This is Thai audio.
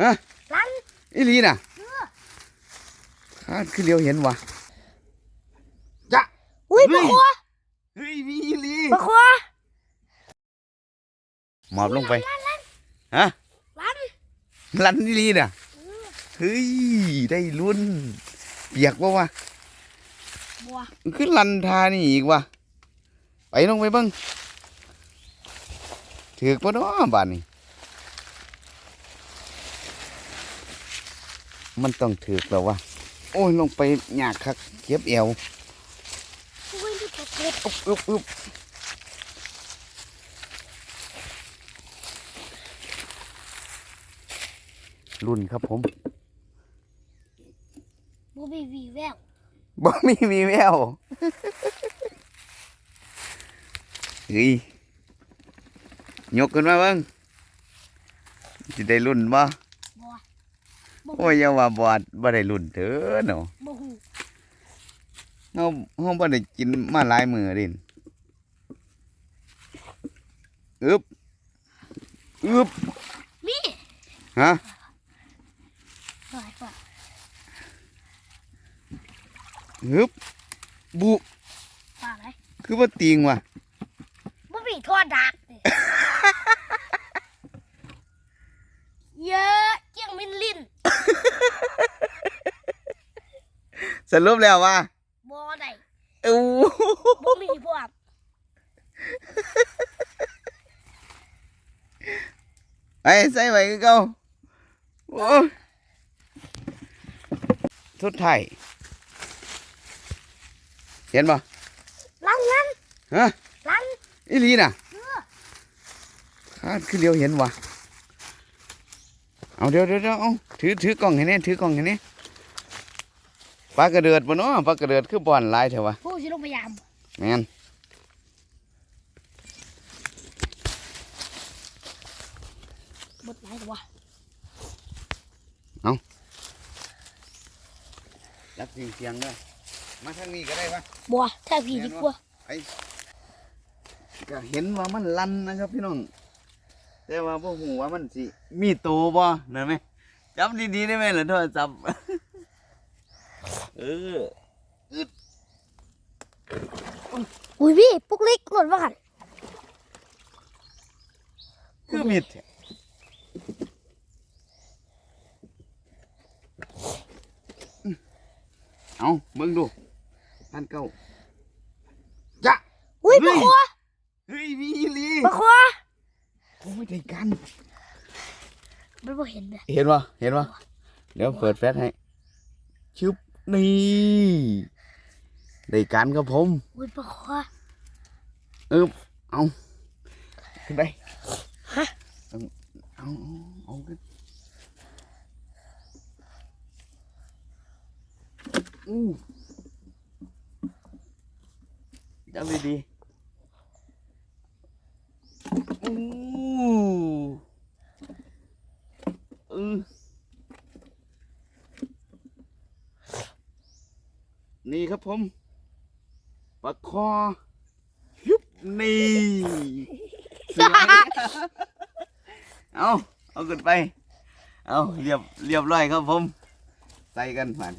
ฮะลันอีหลีน่ะคาดคือเลียวเห็นวะจ้ะอุ้ยปลาคอเฮ้ยมีอีหลีปลาคอหมอบลงไปฮะลันลันอีหลีน่ะเฮ้ยได้ลุ้นเปียกปะวะบัวมันขึ้นลันทานี่อีกวะไปลงไปเบิ้งถือกปะเนาะบ้านนี้ มันต้องถือกแล้ววะโอ้ยลงไปหยากคักเก็บเอวอุ้ยนี่ปลาเก็ดอุ๊บอุ๊บอุ๊บรุ่นครับผมบัวบีวีแววบ่มีมีแววเฮ้ยยกขึ้นมาเบิ่งสิได้รุ่นบ่บัว โอ้ยอย่าว่าบอดบ่ได้รุ่นเด้อเนาะบัวหูเฮาเฮาบ่ได้กินมาหลายมื้อเดินอึบอึบมีฮะหน่อยกว่าอึบบุปลาไหนคือบ่ติงว่ะ บัวบีทอดดักนี่ เยอะเจียงมินลิน สรุปแล้วว่าบัวไหนอู้บัวมีพวกไปใส่ไว้คือเก่าโอ้ยสุดท้ายเห็นบ่ลันลันฮะลันอีหลีน่ะเออคาดคือเลียวเห็นวะเอาเดี๋ยวเดี๋ยวเดี๋ยวเอาถือถือกล้องให้แน่ถือกล้องให้แน่ ปลากระเดือดบ่เนาะปลากระเดือดคือบ่อนหลายเถอะวะผู้ชิลงพยายามแม่นบดไหนตัวรับเสียงเสียงเด้อมาทางนี้ก็ได้ปะบัวแท้พี่ดีกว่าก็เห็นว่ามันลันนะครับพี่น้องแต่ว่าพวกหูว่ามันสิมีตัวบ่เห็นไหมจับดีๆได้ไหมล่ะโทรศัพท์ เอออุ้ยพี่ปุ๊กเล็กหล่นมากันคือมิดแท้อืมเอาเบิ่งดูพันเก้าจ้ะอุ้ยปลาคอเฮ้ยมีอีหลีปลาคอโอ้ยได้กันมันบ่เห็นเลยเห็นวะเห็นวะเดี๋ยวเปิดแฟลชให้ชึบ นี่ได้กันครับผมอุ้ยปลาคอเออเอาขึ้นไปฮะเอาเอาเอาขึ้นอู้จับดีๆอู้เออ นี่ครับผมปลาคอฮึบนี่สวยเอาเอาขึ้นไป เอาเรียบเรียบร้อยครับผม ใส่กันผ่าน